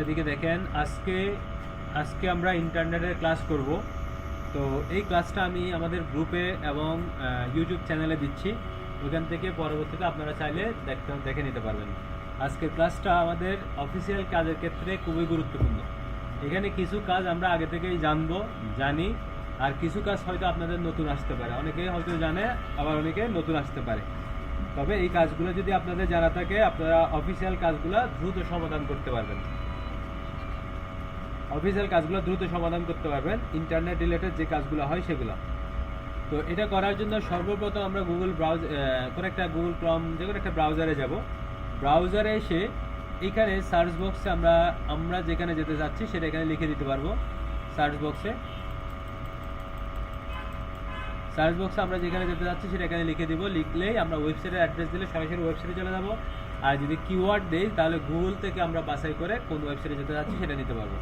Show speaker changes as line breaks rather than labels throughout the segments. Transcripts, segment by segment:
এদিকে দেখেন, আজকে আজকে আমরা ইন্টারনেটের ক্লাস করব। তো এই ক্লাসটা আমি আমাদের গ্রুপে এবং ইউটিউব চ্যানেলে দিচ্ছি। ওইখান থেকে পরবর্তীতে আপনারা চাইলে দেখতে, দেখে নিতে পারবেন। আজকের ক্লাসটা আমাদের অফিসিয়াল কাজের ক্ষেত্রে খুবই গুরুত্বপূর্ণ। এখানে কিছু কাজ আমরা আগে থেকেই জানব, জানি। আর কিছু কাজ হয়তো আপনাদের নতুন আসতে পারে। অনেকে হয়তো জানে, আবার অনেকে নতুন আসতে পারে। তবে এই কাজগুলো যদি আপনাদের জানা থাকে, আপনারা অফিসিয়াল কাজগুলো দ্রুত সমাধান করতে পারবেন। অফিসিয়াল কাজগুলো দ্রুত সমাধান করতে পারবেন। ইন্টারনেট রিলেটেড যে কাজগুলো হয় সেগুলো। তো এটা করার জন্য সর্বপ্রথম আমরা গুগল ব্রাউজ কোনো একটা গুগল ক্রম যে কোনো একটা ব্রাউজারে যাব। ব্রাউজারে এসে এখানে সার্চ বক্সে আমরা আমরা যেখানে যেতে চাচ্ছি সেটা এখানে লিখে দিতে পারব। সার্চ বক্সে সার্চ বক্সে আমরা যেখানে যেতে যাচ্ছি সেটা এখানে লিখে দিব। লিখলেই আমরা ওয়েবসাইটের অ্যাড্রেস দিলে সরাসরি ওয়েবসাইটে চলে যাব। আর যদি কিওয়ার্ড দেই তাহলে গুগল থেকে আমরা বাছাই করে কোন ওয়েবসাইটে যেতে যাচ্ছি সেটা নিতে পারব।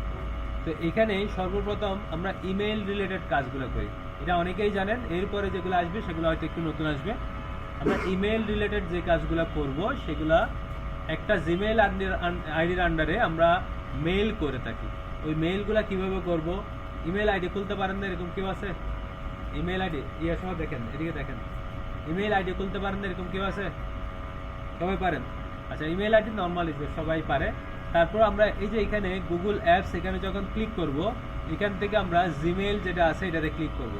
তো এখানে সর্বপ্রথম আমরা ইমেল রিলেটেড কাজগুলো করি। এটা অনেকেই জানেন, এরপরে যেগুলো আসবে সেগুলো হয়তো একটু নতুন আসবে। আমরা ইমেল রিলেটেড যে কাজগুলো করব, সেগুলা একটা জিমেল আইডির আন্ডারে আমরা মেল করে থাকি। ওই মেলগুলা কীভাবে করব? ইমেল আইডি খুলতে পারেন না এরকম কেউ আছে? ইমেল আইডি ইয়ে সহ দেখেন, এদিকে দেখেন। ইমেল আইডি খুলতে পারেন না এরকম কেউ আছে? সবাই পারেন? আচ্ছা ইমেল আইডি নর্মাল সবাই পারে। তারপর আমরা এই যে এখানে গুগল অ্যাপস এখানে যখন ক্লিক করব, এখান থেকে আমরা জিমেল যেটা আছে, এটাতে ক্লিক করব।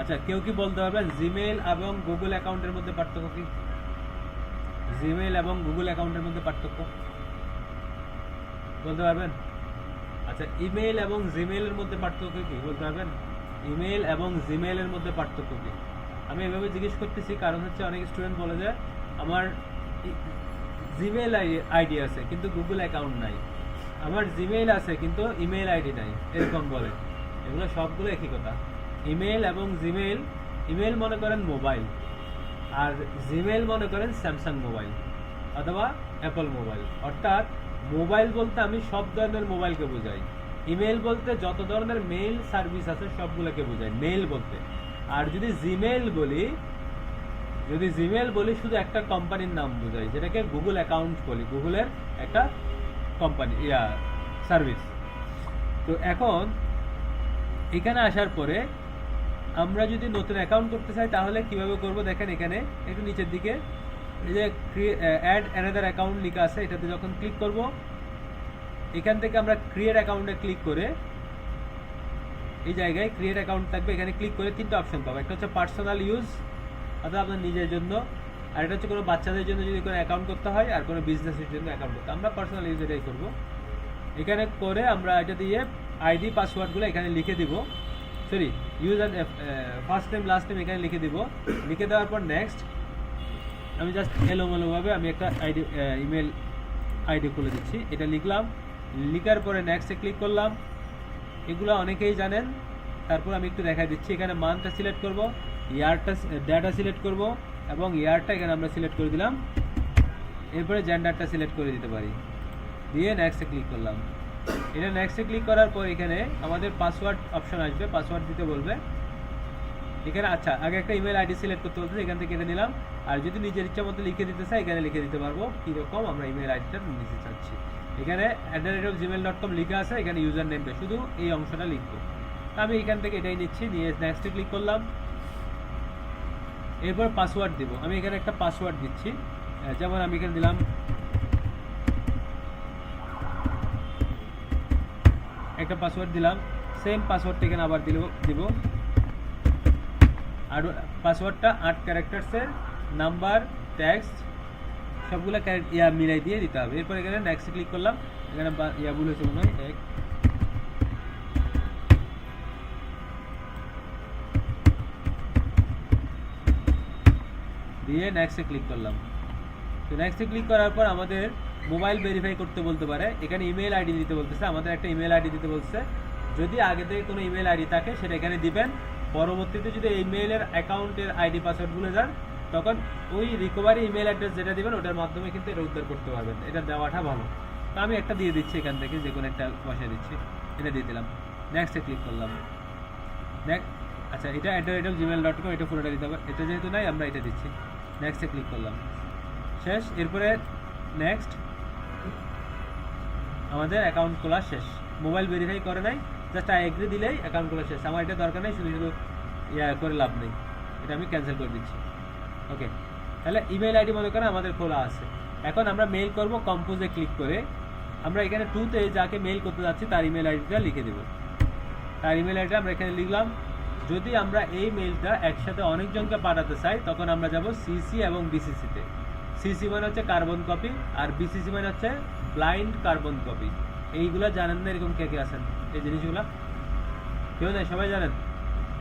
আচ্ছা কেউ কি বলতে পারবেন জিমেল এবং গুগল অ্যাকাউন্টের মধ্যে পার্থক্য কি? জিমেল এবং গুগল অ্যাকাউন্টের মধ্যে পার্থক্য? বলতে পারবেন? আচ্ছা ইমেল এবং জিমেলের মধ্যে পার্থক্য কি? বলতে পারবেন? ইমেল এবং জিমেলের মধ্যে পার্থক্য কি? আমি এভাবে জিজ্ঞেস করতেছি, কারণ হচ্ছে অনেক স্টুডেন্ট বলে যে, আমার জিমেল আইডি আছে, কিন্তু গুগল অ্যাকাউন্ট নাই। আমার জিমেইল আছে, কিন্তু ইমেল আইডি নাই, এরকম বলে। এগুলো সবগুলো একই কথা। ইমেল এবং জিমেইল ইমেল মনে করেন মোবাইল আর জিমেইল মনে করেন স্যামসাং মোবাইল অথবা অ্যাপল মোবাইল অর্থাৎ মোবাইল বলতে আমি সব ধরনের মোবাইলকে বোঝাই। ইমেল বলতে যত ধরনের মেইল সার্ভিস আছে, সবগুলোকে বোঝাই মেইল বলতে। আর যদি জিমেইল বলি যদি জিমেল বলি শুধু একটা কোম্পানির নাম বোঝাই, যেটাকে গুগল অ্যাকাউন্ট বলি। গুগলের একটা কোম্পানি ইয়া সার্ভিস তো এখন, এখানে আসার পরে, আমরা যদি নতুন অ্যাকাউন্ট করতে চাই, তাহলে কীভাবে করব? দেখেন এখানে, একটু নিচের দিকে। এই যে অ্যাড অ্যানাদার অ্যাকাউন্ট লেখা আছে, এটাতে যখন ক্লিক করব, এখান থেকে আমরা ক্রিয়েট অ্যাকাউন্টে ক্লিক করে, এই জায়গায় ক্রিয়েট অ্যাকাউন্ট থাকবে। এখানে ক্লিক করে তিনটা অপশন পাবো। একটা হচ্ছে পার্সোনাল ইউজ অর্থাৎ আপনার নিজের জন্য। আর এটা হচ্ছে কোনো বাচ্চাদের জন্য যদি কোনো অ্যাকাউন্ট করতে হয়, আর কোনো বিজনেসের জন্য অ্যাকাউন্ট করতে আমরা পার্সোনাল ইউজ এটাই করব। এখানে করে আমরা এটা দিয়ে আইডি পাসওয়ার্ডগুলো এখানে লিখে দিব। Sorry use and first time last time এখানে লিখে দিব। লিখে দেওয়ার পর নেক্সট আমি জাস্ট এলোমেলোভাবে আমি একটা আইডি ইমেল আইডি খুলে দিচ্ছি। এটা লিখলাম। লিখার পরে নেক্সটে ক্লিক করলাম। এগুলো অনেকেই জানেন। তারপর আমি একটু দেখা দিচ্ছি। এখানে মান্থটা সিলেক্ট করব। ইয়ারটা ডেটা সিলেক্ট করব এবং ইয়ারটা এখানে আমরা সিলেক্ট করে দিলাম। এরপরে জেন্ডারটা সিলেক্ট করে দিতে পারি। দিয়ে নেক্সটে ক্লিক করলাম। এটা নেক্সটে ক্লিক করার পর এখানে আমাদের পাসওয়ার্ড অপশন আসবে। পাসওয়ার্ড দিতে বলবে। এখানে আচ্ছা আগে একটা ইমেল আইডি সিলেক্ট করতে বলতে এখান থেকে কেটে নিলাম। আর যদি নিজের ইচ্ছা মতো লিখে দিতে চাই এখানে লিখে দিতে পারব। কীরকম আমরা ইমেল আইডিটা নিতে চাচ্ছি। এখানে at the rate of Gmail dot com লিখা আছে, এখানে ইউজার নেমটা শুধু এই অংশটা লিখব। আমি এখান থেকে এটাই নিচ্ছি। নিয়ে নেক্সটে ক্লিক করলাম। এরপর পাসওয়ার্ড দিব। আমি এখানে একটা পাসওয়ার্ড দিচ্ছি। যেমন আমি এখানে দিলাম, একটা পাসওয়ার্ড দিলাম সেম পাসওয়ার্ডটা এখানে আবার দিল, দিব। আর পাসওয়ার্ডটা আট ক্যারেক্টার্সের নাম্বার ট্যাক্স সবগুলো ইয়া মিলাই দিয়ে দিতে হবে। এরপর এখানে নেক্সট ক্লিক করলাম। এখানে ইয়া ভুল হয়েছে মনে হয়, এক। দিয়ে নেক্সটে ক্লিক করলাম। তো নেক্সটে ক্লিক করার পর আমাদের মোবাইল ভেরিফাই করতে বলতে পারে। এখানে ইমেল আইডি দিতে বলতেছে। আমাদের একটা ইমেল আইডি দিতে বলছে। যদি আগে থেকে কোনো ইমেল আইডি থাকে, সেটা এখানে দিবেন। পরবর্তীতে যদি ইমেলের অ্যাকাউন্টের আইডি পাসওয়ার্ড ভুলে যান, তখন ওই রিকভারি ইমেল অ্যাড্রেস যেটা দিবেন, ওটার মাধ্যমে কিন্তু এটা উদ্ধার করতে পারবেন। এটা দেওয়াটা ভালো। তো আমি একটা দিয়ে দিচ্ছি এখান থেকে, যে কোনো একটা বসে দিচ্ছি। এটা দিয়ে দিলাম। নেক্সটে ক্লিক করলাম। নেক্সট আচ্ছা এটা at the rate of Gmail dot com এটা পুরোটা দিতে হবে। এটা যেহেতু নাই, আমরা এটা দিচ্ছি। নেক্সটে ক্লিক করলাম। শেষ, এরপরে নেক্সট আমাদের অ্যাকাউন্ট খোলা শেষ। মোবাইল ভেরিফাই করে নাই জাস্ট আই এগ্রি দিলেই অ্যাকাউন্ট খোলা শেষ। আমার এটা দরকার নেই, শুধু শুধু ইয়া করে লাভ নেই। এটা আমি ক্যান্সেল করে দিচ্ছি। ওকে তাহলে ইমেল আইডি মনে করেন আমাদের খোলা আছে। এখন আমরা মেল করব কম্পোজে ক্লিক করে। আমরা এখানে টুতে যাকে মেল করতে যাচ্ছি, তার ইমেল আইডিটা লিখে দেব। তার ইমেল আইডিটা আমরা এখানে লিখলাম। যদি আমরা এই মেইলটা একসাথে অনেকজনকে পাঠাতে চাই, তখন আমরা যাব সিসি এবং বিসিসিতে সিসি মানে হচ্ছে কার্বন কপি আর বিসিসি মানে হচ্ছে ব্লাইন্ড কার্বন কপি এইগুলো জানেন না এরকম কে কে আছেন? এই জিনিসগুলো? কেউ নাই? সবাই জানেন?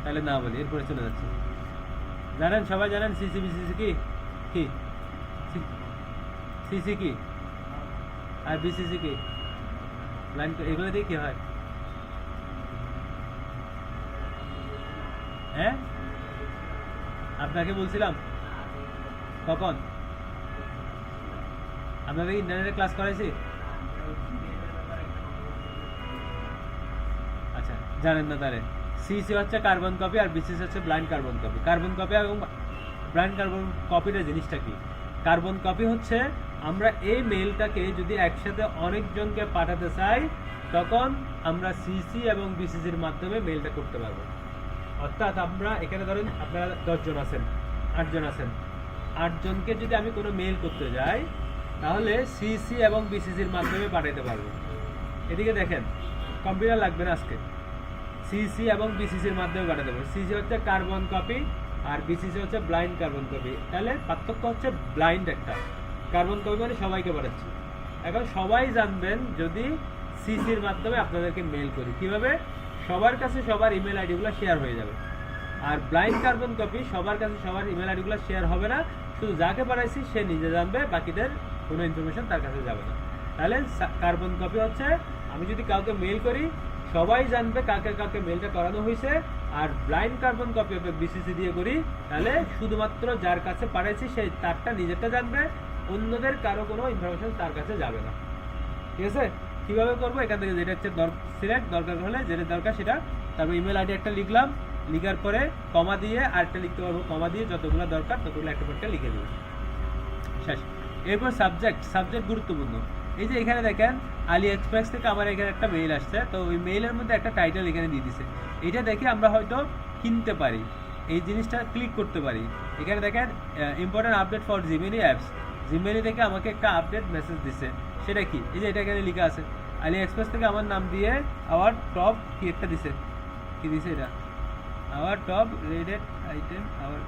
তাহলে না বলি, এরপরে চলে যাচ্ছে। জানেন? সবাই জানেন সিসি বিসিসি কি? কি? সিসি কি? আর বিসিসি কি? লাইন এগুলো দিয়ে কী হয়? হ্যাঁ? আপনাকে বলছিলাম, কখন? আপনাকে ইন্টারনেটে ক্লাস করাইছি? আচ্ছা জানেন না তাহলে। সিসি হচ্ছে কার্বন কপি আর বিসিস হচ্ছে blind carbon copy carbon copy এবং ব্লাইন্ড কার্বন কপিটা জিনিসটা কি? কার্বন কপি হচ্ছে আমরা এই মেলটাকে যদি একসাথে অনেকজনকে পাঠাতে চাই, তখন আমরা সিসি এবং বিসিসির মাধ্যমে মেলটা করতে পারব। অর্থাৎ আমরা এখানে ধরেন আপনারা দশজন আছেন, আটজন আছেন। আটজনকে যদি আমি কোনো মেল করতে যাই, তাহলে সিসি এবং বিসিসির মাধ্যমে পাঠাতে পারব। এদিকে দেখেন কম্পিউটার লাগবে না আজকে। সিসি এবং বিসিসির মাধ্যমে পাঠাতে পারব। সিসি হচ্ছে কার্বন কপি আর বিসিসি হচ্ছে ব্লাইন্ড কার্বন কপি তাহলে পার্থক্য হচ্ছে ব্লাইন্ড একটা। কার্বন কপি মানে সবাইকে পাঠাচ্ছি। এখন সবাই জানবেন যদি সিসির মাধ্যমে আপনাদেরকে মেল করি। কীভাবে? সবার কাছে সবার ইমেল আইডিগুলো শেয়ার হয়ে যাবে। আর ব্লাইন্ড কার্বন কপি সবার কাছে সবার ইমেল আইডিগুলো শেয়ার হবে না। শুধু যাকে পাঠাইছি সে নিজে জানবে, বাকিদের কোনো ইনফরমেশন তার কাছে যাবে না। তাহলে কার্বন কপি হচ্ছে, আমি যদি কাউকে মেল করি, সবাই জানবে কাকে কাকে মেলটা করানো হয়েছে। আর ব্লাইন্ড কার্বন কপি হবে বিসিসি দিয়ে করি, তাহলে শুধুমাত্র যার কাছে পাঠাইছি সেই তারটা নিজেরটা জানবে, অন্যদের কারও কোনো ইনফরমেশন তার কাছে যাবে না। ঠিক আছে? কীভাবে করব? এখান থেকে যেটা হচ্ছে সিলেক্ট দরকার হলে যেটা দরকার সেটা তারপর ইমেল আইডি একটা লিখলাম, লিখার পরে কমা দিয়ে আরেকটা লিখতে পারব। কমা দিয়ে যতগুলো দরকার ততগুলো একটা পরটা লিখে দেবো। শেষ। এরপর সাবজেক্ট সাবজেক্ট গুরুত্বপূর্ণ। এই যে এখানে দেখেন আলি এক্সপ্রেস থেকে আমার এখানে একটা মেইল আসছে। তো ওই মেইলের মধ্যে একটা টাইটেল এখানে দিয়ে দিছে। এটা দেখে আমরা হয়তো কিনতে পারি। এই জিনিসটা ক্লিক করতে পারি। এখানে দেখেন important update for Gemini apps Gemini থেকে আমাকে একটা আপডেট মেসেজ দিছে। সেটা কি? এই যে এটা এখানে লেখা আছে। আলি এক্সপ্রেস থেকে আমার নাম দিয়ে আওয়ার টপ কি একটা দিছে? কি দিছে এটা? Our top rated item our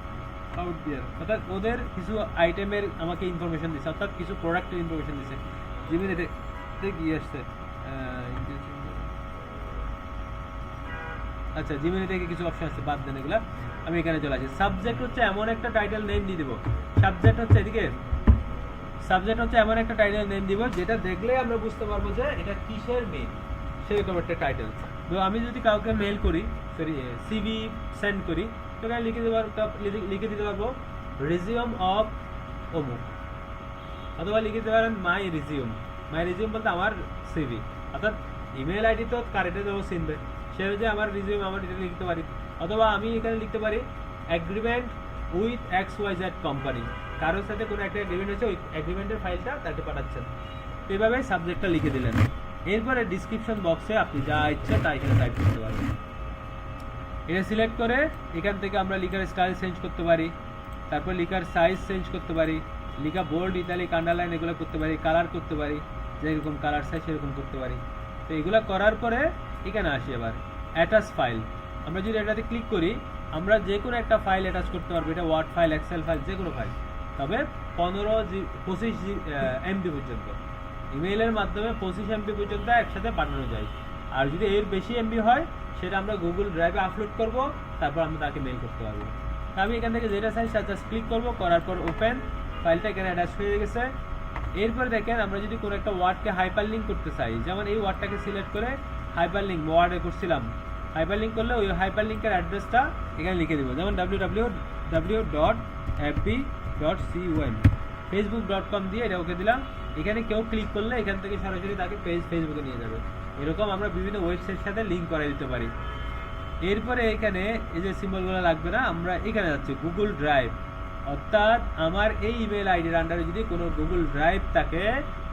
out there অর্থাৎ ওদের কিছু আইটেমের আমাকে ইনফরমেশন দিছে, অর্থাৎ কিছু প্রোডাক্টের ইনফরমেশন দিছে। জিমেনিতে কি আসছে আচ্ছা জিমেনি থেকে কিছু অপশন আছে, বাদ দেন এগুলা। আমি এখানে চলে আসি। সাবজেক্ট হচ্ছে এমন একটা টাইটেল নেম দিয়ে দেবো। সাবজেক্ট হচ্ছে এদিকে সাবজেক্ট হচ্ছে এমন একটা টাইটেল নেম দিব, যেটা দেখলে আমরা বুঝতে পারব যে এটা কিসের মেল সেরকম একটা টাইটেল তো আমি যদি কাউকে মেল করি সরি সিভি সেন্ড করি, তো এখানে লিখে দিতে পারব লিখে দিতে পারব রিজিউম অফ অমুক অথবা লিখে দিতে পারেন মাই রিজিউম মাই রিজিউম বলতে আমার সিভি অর্থাৎ ইমেল আইডি তো কারেন্টে দেবো চিনবে। সে যে আমার রিজিউম আমার এটা লিখতে পারি। অথবা আমি এখানে লিখতে পারি agreement with X Y Z company কারোর সাথে কোনো একটা এগ্রিমেন্ট আছে ওই এগ্রিমেন্টের ফাইলটা তাকে পাঠাচ্ছেন। তো এইভাবে সাবজেক্টটা লিখে দিলেন। এরপরে ডিসক্রিপশন বক্সে আপনি যা ইচ্ছা তা এখানে টাইপ করতে পারবেন। এটা সিলেক্ট করে এখান থেকে আমরা লিখার স্টাইল চেঞ্জ করতে পারি, তারপর লিখার সাইজ চেঞ্জ করতে পারি, লিখা বোল্ড ইতালিক আন্ডারলাইন এগুলো করতে পারি কালার করতে পারি, যেরকম কালার সাইজ সেরকম করতে পারি। তো এগুলো করার পরে এখানে আসি আবার অ্যাটাচ ফাইল আমরা যদি এটাতে ক্লিক করি, আমরা যে কোনো একটা ফাইল অ্যাটাচ করতে পারব, এটা ওয়ার্ড ফাইল এক্সেল ফাইল যে কোনো ফাইল তবে পনেরো জি, পঁচিশ এমবি পর্যন্ত। ইমেইলের মাধ্যমে পঁচিশ এমবি পর্যন্ত একসাথে পাঠানো যায়। আর যদি এর বেশি এমবি হয়, সেটা আমরা গুগল ড্রাইভে আপলোড করব, তারপর আমরা তাকে মেল করতে পারব। আমি এখান থেকে যেটা চাই সেটা জাস্ট ক্লিক করব, করার পর ওপেন ফাইলটা এখানে অ্যাটাচ হয়ে গেছে। এরপরে দেখেন, আমরা যদি কোনো একটা ওয়ার্ডকে হাইপার লিঙ্ক করতে চাই, যেমন এই ওয়ার্ডটাকে সিলেক্ট করে হাইপার লিঙ্ক ওয়ার্ডে করছিলাম। হাইপার লিঙ্ক করলে ওই হাইপার লিঙ্কের অ্যাড্রেসটা এখানে লিখে দেবো। যেমন W W W dot FB dot C when Facebook dot com দিয়ে এটা ওকে দিলাম। এখানে কেউ ক্লিক করলে এখান থেকে সরাসরি তাকে পেজ ফেসবুকে নিয়ে যাবে। এরকম আমরা বিভিন্ন ওয়েবসাইটের সাথে লিঙ্ক করে দিতে পারি। এরপরে এখানে এই যে সিম্বলগুলো লাগবে না, আমরা এখানে যাচ্ছি গুগল ড্রাইভ অর্থাৎ আমার এই ইমেল আইডির আন্ডারে যদি কোনো গুগল ড্রাইভ থাকে,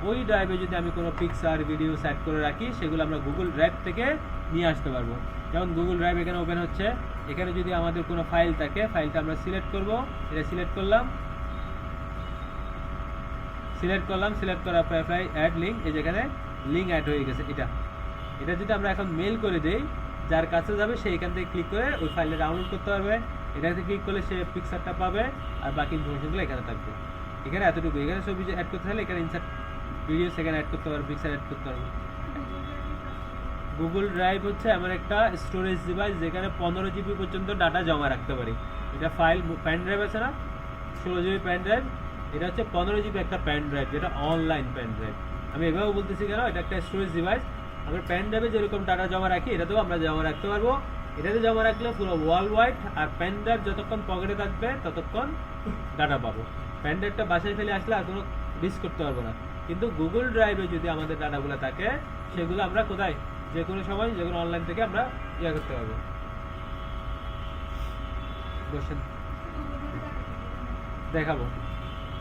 ওই ড্রাইভে যদি আমি কোনো পিকচার ভিডিও সেট করে রাখি, সেগুলো আমরা গুগল ড্রাইভ থেকে নিয়ে আসতে পারব। যেমন গুগল ড্রাইভ এখানে ওপেন হচ্ছে। এখানে যদি আমাদের কোনো ফাইল থাকে ফাইলটা আমরা সিলেক্ট করব। এটা সিলেক্ট করলাম। সিলেক্ট করলাম সিলেক্ট করার পর অ্যাপ্লাই অ্যাড লিঙ্ক এই যেখানে লিঙ্ক অ্যাড হয়ে গেছে, এটা। এটা যদি আমরা এখন মেল করে দিই, যার কাছে যাবে সে এখান থেকে ক্লিক করে ওই ফাইলটা ডাউনলোড করতে পারবে। এটাতে ক্লিক করলে সে পিকচারটা পাবে আর বাকি ইনফরমেশনগুলো এখানে থাকবে। এখানে এতটুকু, এখানে ছবি অ্যাড করতে হলে এখানে ইনসার্ট ভিডিও সেখানে অ্যাড করতে পারবে পিকচার অ্যাড করতে পারবে। গুগল ড্রাইভ হচ্ছে এমন একটা স্টোরেজ ডিভাইস যেখানে পনেরো জিবি পর্যন্ত ডাটা জমা রাখতে পারি। এটা ফাইল প্যান ড্রাইভ আছে না? ষোলো জিবি প্যান ড্রাইভ এটা হচ্ছে পনেরো জিবি একটা প্যান ড্রাইভ যেটা অনলাইন প্যান ড্রাইভ আমি এভাবে বলতেছি কেন, এটা একটা স্টোরেজ ডিভাইস আমরা প্যান ড্রাইভে যেরকম ডাটা জমা রাখি, এটাতেও আমরা জমা রাখতে পারব। এটাতে জমা রাখলে পুরো ওয়ার্ল্ড ওয়াইড আর প্যান ড্রাইভ যতক্ষণ পকেটে থাকবে, ততক্ষণ ডাটা পাবো। প্যান ড্রাইভটা বাসায় ফেলে আসলে আর কোনো রিস্ক করতে পারব না। কিন্তু গুগল ড্রাইভে যদি আমাদের ডাটাগুলো থাকে, সেগুলো আমরা কোথায়? যে কোনো সময়, যে কোনো অনলাইন থেকে আমরা ইয়ে করতে পারব। দেখাবো।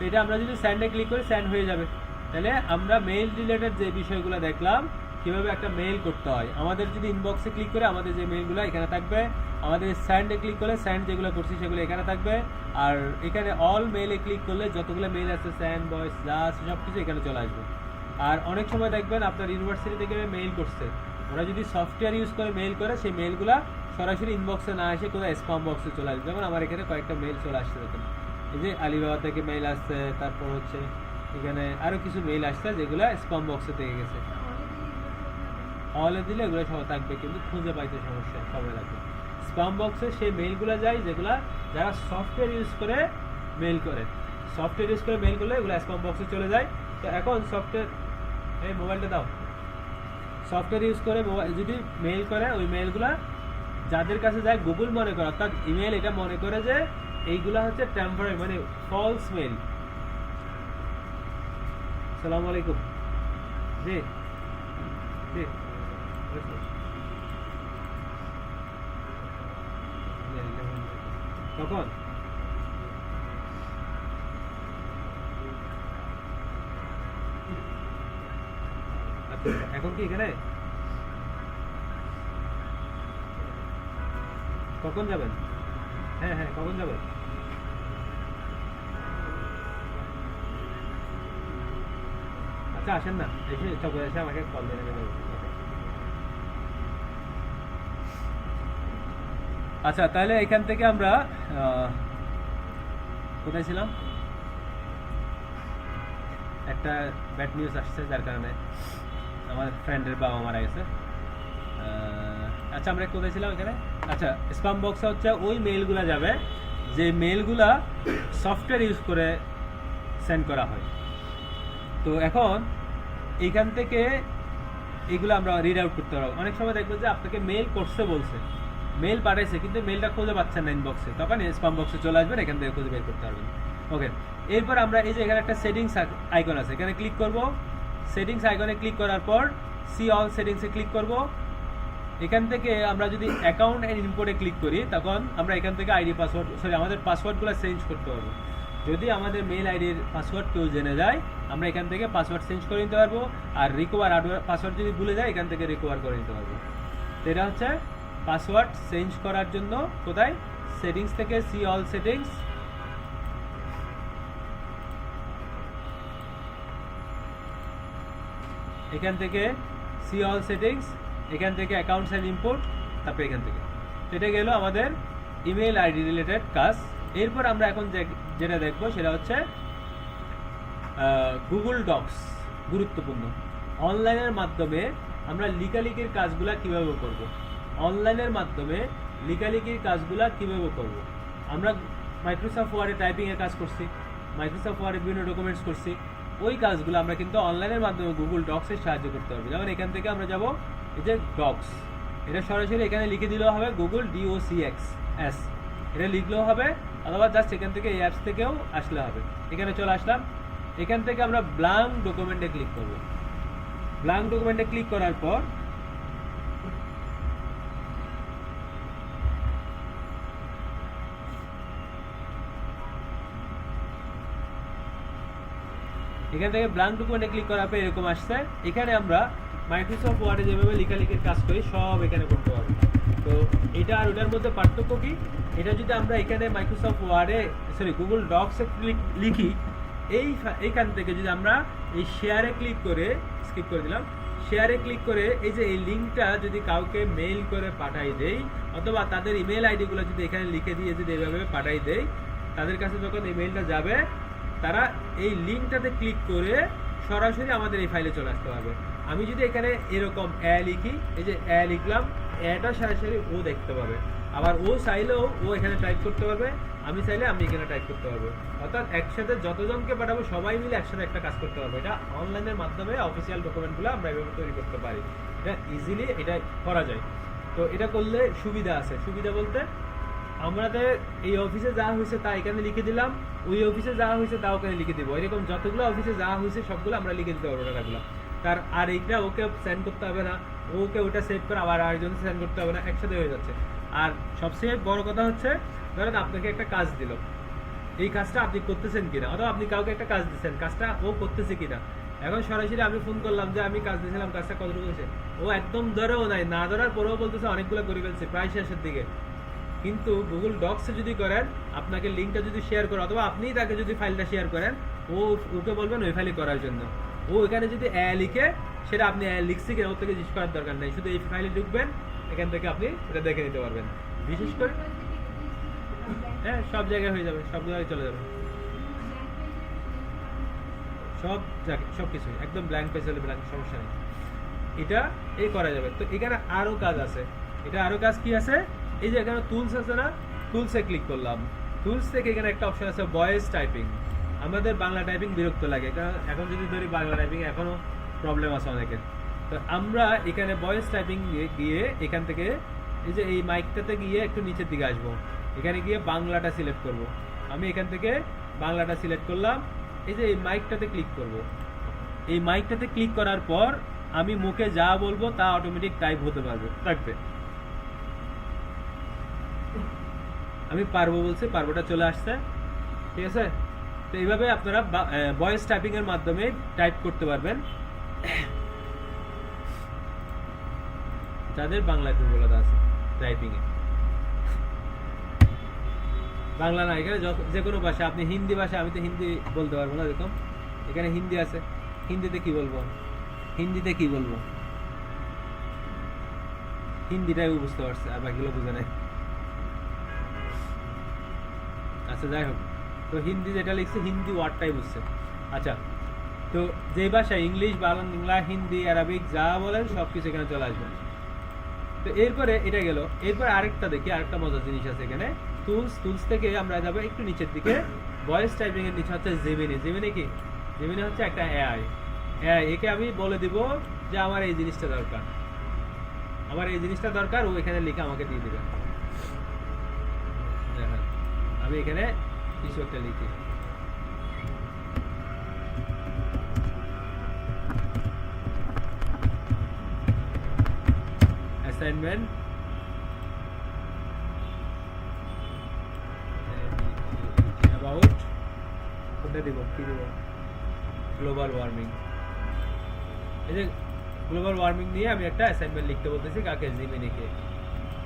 তো এটা আমরা যদি স্যান্ডে ক্লিক করি স্যান্ড হয়ে যাবে। তাহলে আমরা মেইল রিলেটেড যে বিষয়গুলো দেখলাম, কীভাবে একটা মেইল করতে হয়। আমাদের যদি ইনবক্সে ক্লিক করে, আমাদের যে মেইলগুলো এখানে থাকবে, আমাদের স্যান্ডে ক্লিক করলে স্যান্ড যেগুলো করছি সেগুলো এখানে থাকবে। আর এখানে অল মেইলে ক্লিক করলে যতগুলো মেইল আছে স্যান্ড যা আছে সব কিছু এখানে চলে আসবে। আর অনেক সময় দেখবেন আপনার ইউনিভার্সিটি থেকে মেইল করছে। ওরা যদি সফটওয়্যার ইউজ করে মেইল করে, সেই মেইলগুলো সরাসরি ইনবক্সে না এসে কোথাও স্পাম বক্সে চলে আসবে। যেমন আমার এখানে কয়েকটা মেইল চলে আসছে এই যে আলিবাবা থেকে মেইল আসছে, তারপর হচ্ছে এখানে আরও কিছু মেইল আসছে যেগুলো স্পাম বক্সে থেকে গেছে। অলে দিলে এগুলো সব থাকবে, কিন্তু খুঁজে পাইতে সমস্যা, সময় লাগবে। স্পাম বক্সে সেই মেইলগুলো যায় যেগুলো যারা সফটওয়্যার ইউজ করে মেইল করে। সফটওয়্যার ইউজ করে মেইল করলে এগুলো স্পাম বক্সে চলে যায়। তো এখন সফটওয়্যার এই মোবাইলটা দাও। সফটওয়্যার ইউজ করে মোবাইল যদি মেইল করে, ওই মেইলগুলো যাদের কাছে যায় গুগল মনে করে, অর্থাৎ ইমেল এটা মনে করে যে এইগুলা হচ্ছে টেম্পোরারি মানে ফলস মেইল সালাম আলাইকুম। জি। জি। কখন? আচ্ছা, এখন কি এখানে? কখন যাবেন? হ্যাঁ হ্যাঁ কখন যাবেন আচ্ছা আসেন না। এসে চলে এসে আমাকে কল দিয়ে নেবেন। আচ্ছা তাহলে এখান থেকে আমরা কোথায় ছিলাম? একটা ব্যাড নিউজ আসছে যার কারণে আমার ফ্রেন্ডের বাবা মারা গেছে। আচ্ছা আমরা কোথায় ছিলাম এখানে? আচ্ছা স্পাম বক্সে হচ্ছে ওই মেইলগুলো যাবে, যে মেলগুলা সফটওয়্যার ইউজ করে সেন্ড করা হয়। তো এখন এইখান থেকে এগুলো আমরা রিড আউট করতে পারব। অনেক সময় দেখব যে আপনাকে মেল করছে বলছে মেল পাঠাইছে, কিন্তু মেলটা খুঁজে পাচ্ছেন না ইনবক্সে তখন স্পাম বক্সে চলে আসবেন, এখান থেকে খুঁজে বের করতে পারবেন। ওকে এরপর আমরা এই যে এখানে একটা সেটিংস আইকন আছে, এখানে ক্লিক করব। সেটিংস আইকনে ক্লিক করার পর সি অল সেটিংসে ক্লিক করব। এখান থেকে আমরা যদি অ্যাকাউন্ট অ্যান্ড ইম্পোর্টে ক্লিক করি, তখন আমরা এখান থেকে আইডি পাসওয়ার্ড সরি আমাদের পাসওয়ার্ডগুলো চেঞ্জ করতে পারব যদি আমাদের মেল আইডির পাসওয়ার্ড কেউ জেনে যায়, আমরা এখান থেকে পাসওয়ার্ড চেঞ্জ করে নিতে পারব, আর রিকোয়ার রিকভার পাসওয়ার্ড যদি ভুলে যায়, এখান থেকে রিকভার করে নিতে পারব। এটা হচ্ছে পাসওয়ার্ড চেঞ্জ করার জন্য কোথায়? সেটিংস থেকে সি অল সেটিংস এখান থেকে সি অল সেটিংস এখান থেকে অ্যাকাউন্টস অ্যান্ড ইম্পোর্ট তারপরে এখান থেকে। এটা গেল আমাদের ইমেল আইডি রিলেটেড কাজ। এরপর আমরা এখন যেটা দেখব সেটা হচ্ছে গুগল ডক্স গুরুত্বপূর্ণ। অনলাইনের মাধ্যমে আমরা লিকালিকির কাজগুলা কীভাবে করব? অনলাইনের মাধ্যমে লিকালিকির কাজগুলা কীভাবে করব? আমরা মাইক্রোসফট ওয়ার্ডে টাইপিংয়ের কাজ করছি মাইক্রোসফট ওয়ার্ডে বিভিন্ন ডকুমেন্টস করছি। ওই কাজগুলো আমরা কিন্তু অনলাইনের মাধ্যমে গুগল ডক্সের সাহায্য করতে পারব। যেমন এখান থেকে আমরা যাব যে ডক্স এটা সরাসরি এখানে লিখে দিলেও হবে গুগল ডিওসিএক্স এস এটা লিখলেও হবে, অথবা জাস্ট এখান থেকে এই অ্যাপস থেকেও আসলে হবে। এখানে চলে আসলাম। এখান থেকে আমরা ব্লাঙ্ক ডকুমেন্টে ক্লিক করব। ব্লাঙ্ক ডকুমেন্টে ক্লিক করার পর এখান থেকে ব্ল্যাঙ্ক ডকুমেন্টে ক্লিক করার পর এরকম আসছে। এখানে আমরা মাইক্রোসফট ওয়ার্ডে যেভাবে লেখালেখির কাজ করি, সব এখানে করতে পারব। তো এটা আর ওটার মধ্যে পার্থক্য কি? এটা যদি আমরা এখানে মাইক্রোসফট ওয়ার্ডে সরি গুগল ডক্সে লিখি, এই এইখান থেকে যদি আমরা এই শেয়ারে ক্লিক করে স্কিপ করে দিলাম শেয়ারে ক্লিক করে এই যে এই লিঙ্কটা যদি কাউকে মেইল করে পাঠাই দেই, অথবা তাদের ইমেল আইডিগুলো যদি এখানে লিখে দিয়ে যদি এভাবে পাঠাই দেই, তাদের কাছে যখন ইমেলটা যাবে তারা এই লিঙ্কটাতে ক্লিক করে সরাসরি আমাদের এই ফাইলে চলে আসতে পারবে। আমি যদি এখানে এরকম অ্যা লিখি, এই যে অ্যা লিখলাম, অ্যাটা সরাসরি ও দেখতে পাবে। আবার ও চাইলেও ও এখানে টাইপ করতে পারবে, আমি চাইলে আমি এখানে টাইপ করতে পারব। অর্থাৎ একসাথে যতজনকে পাঠাবো, সবাই মিলে একসাথে একটা কাজ করতে পারব। এটা অনলাইনের মাধ্যমে অফিসিয়াল ডকুমেন্টগুলো আমরা এভাবে তৈরি করতে পারি। এটা ইজিলি এটা করা যায়। তো এটা করলে সুবিধা আছে। সুবিধা বলতে আমাদের এই অফিসে যা হয়েছে তা এখানে লিখে দিলাম, ওই অফিসে যা হয়েছে তা ওখানে লিখে দিব। এরকম যতগুলো অফিসে যা হয়েছে সবগুলো আমরা লিখে দিতে পারব টাকাগুলো। তার আর এইটা ওকে সেন্ড করতে হবে না, ওকে ওটা সেভ করে আবার আরেকজন সেন্ড করতে হবে না, একসাথে হয়ে যাচ্ছে। আর সবচেয়ে বড় কথা হচ্ছে, ধরেন আপনাকে একটা কাজ দিল। এই কাজটা আপনি করতেছেন কিনা? অথবা আপনি কাউকে একটা কাজ দিচ্ছেন, কাজটা ও করতেছে কিনা? এখন সরাসরি আমি ফোন করলাম যে, আমি কাজ দিয়েছিলাম, কাজটা কতটুকু হয়েছে? ও একদম ধরেও নাই, না ধরার পরেও বলতেছে, অনেকগুলো করে ফেলছে। প্রায় শেষের দিকে। কিন্তু গুগল ডক্সে যদি করেন, আপনাকে লিঙ্কটা যদি শেয়ার করে, অথবা আপনিই তাকে যদি ফাইলটা শেয়ার করেন, ও ওকে বলবেন ওই ফাইলে করার জন্য। ও এখানে যদি অ্যা লিখে, সেটা আপনি অ্যা লিখছি কিনা, ওর থেকে জিজ্ঞেস করার দরকার নেই। শুধু এই ফাইলে ঢুকবেন, এখান থেকে আপনি এটা দেখে নিতে পারবেন। বিশেষ করে হ্যাঁ সব জায়গায় হয়ে যাবে, সব জায়গায় চলে যাবে। সব সব কিছু একদম ব্ল্যাঙ্ক পেজ হলে ব্ল্যাঙ্ক সমস্যা নেই। এটা এই করা যাবে। তো এখানে আরও কাজ আছে। এটা আরও কাজ কি আছে? এই যে এখানে টুলস আছে না টুলসে ক্লিক করলাম। টুলস থেকে এখানে একটা অপশন আছে ভয়েস টাইপিং আমাদের বাংলা টাইপিং বিরক্ত লাগে। কারণ এখন যদি ধরি বাংলা টাইপিং এখনও প্রবলেম আছে অনেকের তো আমরা এখানে ভয়েস টাইপিং গিয়ে এখান থেকে এই যে এই মাইকটাতে গিয়ে একটু নিচের দিকে আসব। এখানে গিয়ে বাংলাটা সিলেক্ট করব। আমি এখান থেকে বাংলাটা সিলেক্ট করলাম। এই যে এই মাইকটাতে ক্লিক করব। এই মাইকটাতে ক্লিক করার পর আমি মুখে যা বলব তা অটোমেটিক টাইপ হতে পারবে। থাকবে। আমি পারব বলছি, পারবোটা চলে আসছে। ঠিক আছে? তো এইভাবে আপনারা ভয়েস টাইপিং এর মাধ্যমে টাইপ করতে পারবেন। যাদের বাংলা দুর্বলতা আছে টাইপিং এ। বাংলা না, এখানে যে কোনো ভাষা, আপনি হিন্দি ভাষা, আমি তো হিন্দি বলতে পারব না এরকম। এখানে হিন্দি আছে। হিন্দিতে কি বলব? হিন্দিতে কি বলব? হিন্দিটাই বুঝতে পারছে, আর বাকিগুলো বুঝে নাই আচ্ছা যাই হোক। তো হিন্দি যেটা লিখছে, হিন্দি ওয়ার্ডটাই বুঝছে। আচ্ছা তো যে ভাষা ইংলিশ, বাংলা হিন্দি, আরবিক, যা বলেন সব কিছু এখানে চলে আসবে। তো এরপরে এটা গেল। এরপরে আরেকটা দেখি, আরেকটা মজার জিনিস আছে এখানে। টুলস টুলস থেকে আমরা যাব একটু নিচের দিকে। ভয়েস টাইপিং এর নিচে হচ্ছে জেমিনি জেমিনি কি? জেমিনি হচ্ছে একটা এআই এআই একে আমি বলে দিব যে আমার এই জিনিসটা দরকার। আমার এই জিনিসটা দরকার, ও এখানে লিখে আমাকে দিয়ে দিবে দেখেন আমি এখানে একটা লিখি। অ্যাসাইনমেন্ট গ্লোবাল ওয়ার্মিং এই যে গ্লোবাল ওয়ার্মিং নিয়ে আমি একটা অ্যাসাইনমেন্ট লিখতে বলতেছি কাকে? জিমিনিকে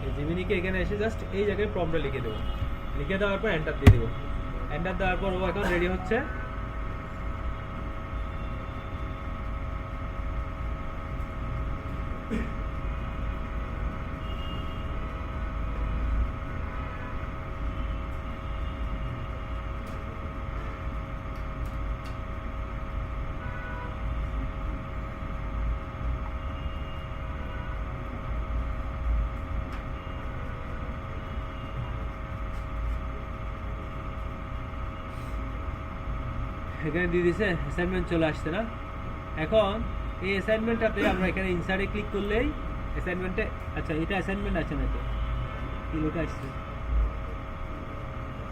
এই জিমিনিকে এখানে এসে জাস্ট এই জায়গায় প্রম্পটটা লিখে দেবো। লিখে দেওয়ার পর এন্টার দিয়ে দেবো। এন্টার দেওয়ার পর ও এখন রেডি হচ্ছে। এখানে দিয়ে দিয়েছে অ্যাসাইনমেন্ট চলে আসছে না। এখন এই অ্যাসাইনমেন্টটাতে আমরা এখানে ইনসার্টে ক্লিক করলেই অ্যাসাইনমেন্টে আচ্ছা এটা অ্যাসাইনমেন্ট আছে নাকি? কিলোটা আসছে?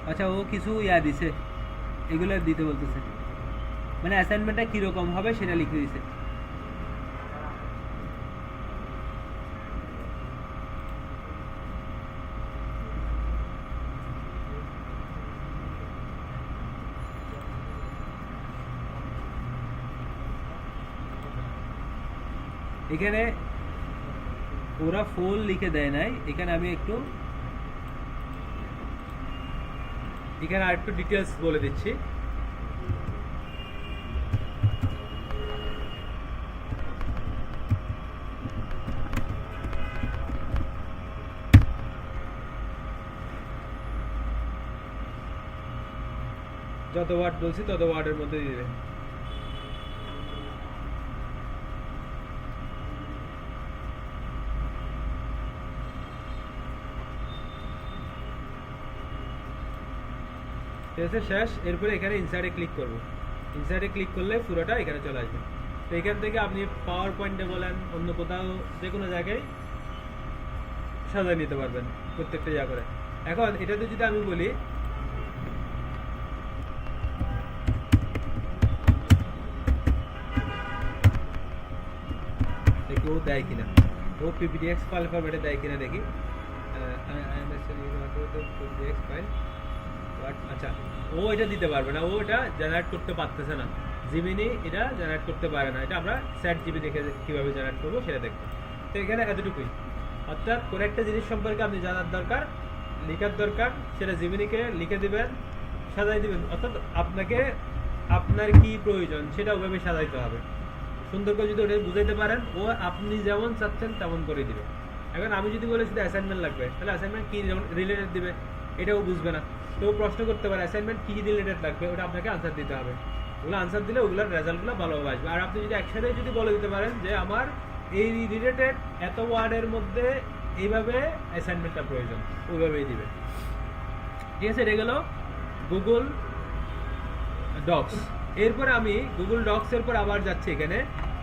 আচ্ছা ও কিছু ইয়া দিছে, এগুলো দিতে বলতেছে। মানে অ্যাসাইনমেন্টটা কীরকম হবে সেটা লিখে দিছে। এখানে ওরা ফুল লিখে দেয় নাই। এখানে আমি একটু এখানে আরেকটু ডিটেলস বলে দিচ্ছি। যত ওয়ার্ড বলছি তত ওয়ার্ডের মধ্যে দিয়ে দেবে। ঠিক আছে শেষ, এরপরে এখানে ইনসাইডে ক্লিক করব। ইনসাইডে ক্লিক করলে পুরোটা এখানে চলে আসবে। তো এখান থেকে আপনি পাওয়ার পয়েন্টে বলেন, অন্য কোথাও যে কোনো জায়গায় সাজায় নিতে পারবেন, প্রত্যেকটা জায়গা করে। এখন এটাতে যদি আমি বলি, দেখি ও দেয় কিনা। ও পিপিডিএক্স ফাইল ফরম্যাটে দেয় কিনা দেখি। পিপিডিএক্স ফাইল আচ্ছা ও এটা দিতে পারবে না, ও এটা জেনারেট করতে পারতেছে না। জিমিনি এটা জেনারেট করতে পারে না। এটা আমরা স্যাট জিবি দেখে কীভাবে জেনারেট করব সেটা দেখব। তো এখানে এতটুকুই। অর্থাৎ কোনো একটা জিনিস সম্পর্কে আপনি জানার দরকার, লেখার দরকার, সেটা জিমিনিকে লিখে দিবেন, সাজাই দিবেন। অর্থাৎ আপনাকে আপনার কি প্রয়োজন সেটা ওভাবে সাজাইতে হবে। সুন্দর করে যদি ওটা বুঝাইতে পারেন, ও আপনি যেমন চাচ্ছেন তেমন করে দিবে। এখন আমি যদি বলি শুধু অ্যাসাইনমেন্ট লাগবে, তাহলে অ্যাসাইনমেন্ট কি রিলেটেড দিবে? এটাও বুঝবে না। ও প্রশ্ন করতে পারে অ্যাসাইনমেন্ট কি রিলেটেড লাগবে, ওটা আপনাকে আনসার দিতে হবে। ওগুলো আনসার দিলে ওগুলোর রেজাল্টগুলো ভালোভাবে আসবে। আর আপনি যদি একসাথে যদি বলে দিতে পারেন যে আমার এই রিলেটেড এত ওয়ার্ডের মধ্যে এইভাবে অ্যাসাইনমেন্টটা প্রয়োজন, ওইভাবেই দিবে ঠিক আছে, এটা গেল গুগল ডক্স এরপর আমি গুগল ডক্স এর পর আবার যাচ্ছি এখানে।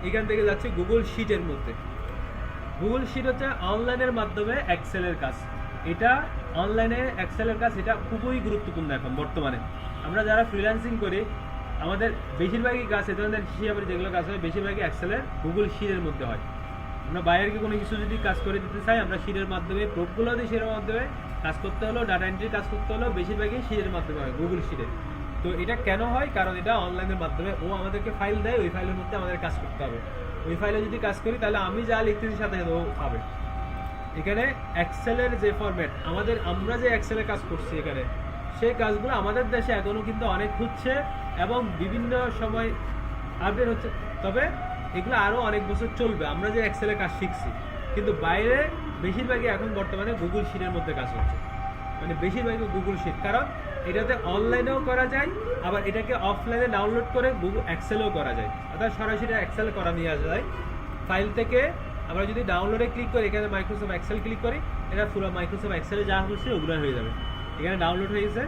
এখান থেকে যাচ্ছি গুগল শিটের মধ্যে। গুগল শিট হচ্ছে অনলাইনের মাধ্যমে এক্সেলের কাজ। এটা অনলাইনে এক্সেলের কাজ এটা খুবই গুরুত্বপূর্ণ এখন বর্তমানে। আমরা যারা ফ্রিল্যান্সিং করি, আমাদের বেশিরভাগই কাজ এ ধরনের হিসাবে যেগুলো কাজ হয়, বেশিরভাগই এক্সেলের গুগল শিটের মধ্যে হয়। আমরা বাইরের কোনো কিছু যদি কাজ করে দিতে চাই, আমরা শিটের মাধ্যমে প্রোপগুলো দিয়ে শিটের মাধ্যমে। কাজ করতে হলো ডাটা এন্ট্রির কাজ করতে হলো বেশিরভাগই শিটের মাধ্যমে হয় গুগল শিটে তো এটা কেন হয়? কারণ এটা অনলাইনের মাধ্যমে ও আমাদেরকে ফাইল দেয়, ওই ফাইলের মধ্যে আমাদের কাজ করতে হবে। ওই ফাইলে যদি কাজ করি, তাহলে আমি যা লিখতেছি সাথে ও পাবে। এখানে এক্সেলের যে ফরম্যাট আমাদের আমরা যে এক্সেলে কাজ করছি এখানে, সেই কাজগুলো আমাদের দেশে এখনও কিন্তু অনেক হচ্ছে এবং বিভিন্ন সময় আপডেট হচ্ছে। তবে এগুলো আরও অনেক বছর চলবে, আমরা যে এক্সেলে কাজ শিখছি। কিন্তু বাইরে বেশিরভাগই এখন বর্তমানে গুগল শিটের মধ্যে কাজ হচ্ছে। মানে বেশিরভাগই গুগল শিট কারণ এটাতে অনলাইনেও করা যায়, আবার এটাকে অফলাইনে ডাউনলোড করে গুগল এক্সেলেও করা যায়। অর্থাৎ সরাসরি এক্সেল করা নিয়ে আসা যায়। ফাইল থেকে আমরা যদি ডাউনলোডে ক্লিক করি, এখানে মাইক্রোসফট এক্সেল ক্লিক করি, এটা পুরো মাইক্রোসফট এক্সেলে যা হচ্ছে ওগুলো হয়ে যাবে। এখানে ডাউনলোড হয়ে গেছে,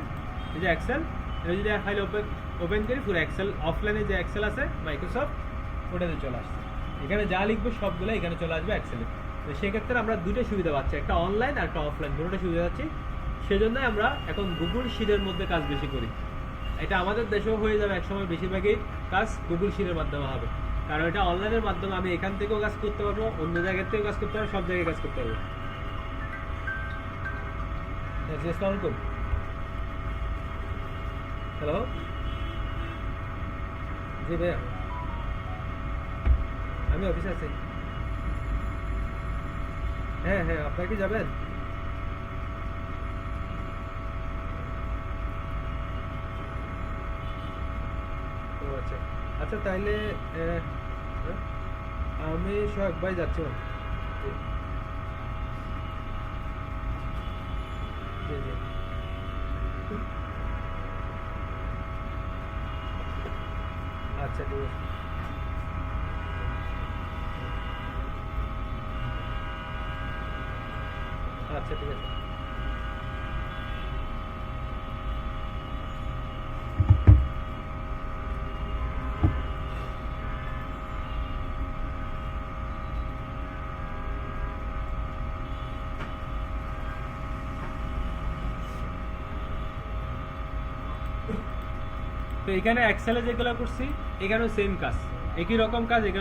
এই যে এক্সেল এটা যদি ফাইল ওপেন ওপেন করি, পুরো এক্সেল অফলাইনে যে এক্সেল আছে মাইক্রোসফট ওটাতে চলে আসছে। এখানে যা লিখবে সবগুলো এখানে চলে আসবে এক্সেলে তো সেক্ষেত্রে আমরা দুটো সুবিধা পাচ্ছি, একটা অনলাইন আর একটা অফলাইন দুটোটা সুবিধা পাচ্ছি। সেজন্য আমরা এখন গুগল শিটের মধ্যে কাজ বেশি করি। এটা আমাদের দেশেও হয়ে যাবে একসময়, বেশিরভাগই কাজ গুগল শিটের মাধ্যমে হবে। কারণ এটা অনলাইনের মাধ্যমে আমি এখান থেকেও কাজ করতে পারব, অন্য জায়গা থেকেও কাজ করতে পারব, সব জায়গায় কাজ করতে পারব। হ্যালো জি ভাইয়া। আমি অফিসে আছি। হ্যাঁ হ্যাঁ আপনার কি যাবেন? আচ্ছা হ্যাঁ? আমি সোহাগ ভাই যাচ্ছি জি। আচ্ছা ঠিক আছে। আচ্ছা ঠিক আছে। এখানে এক্সেলে যেগুলো করছি এখানেও সেম কাজ। একই রকম কাজ এখানে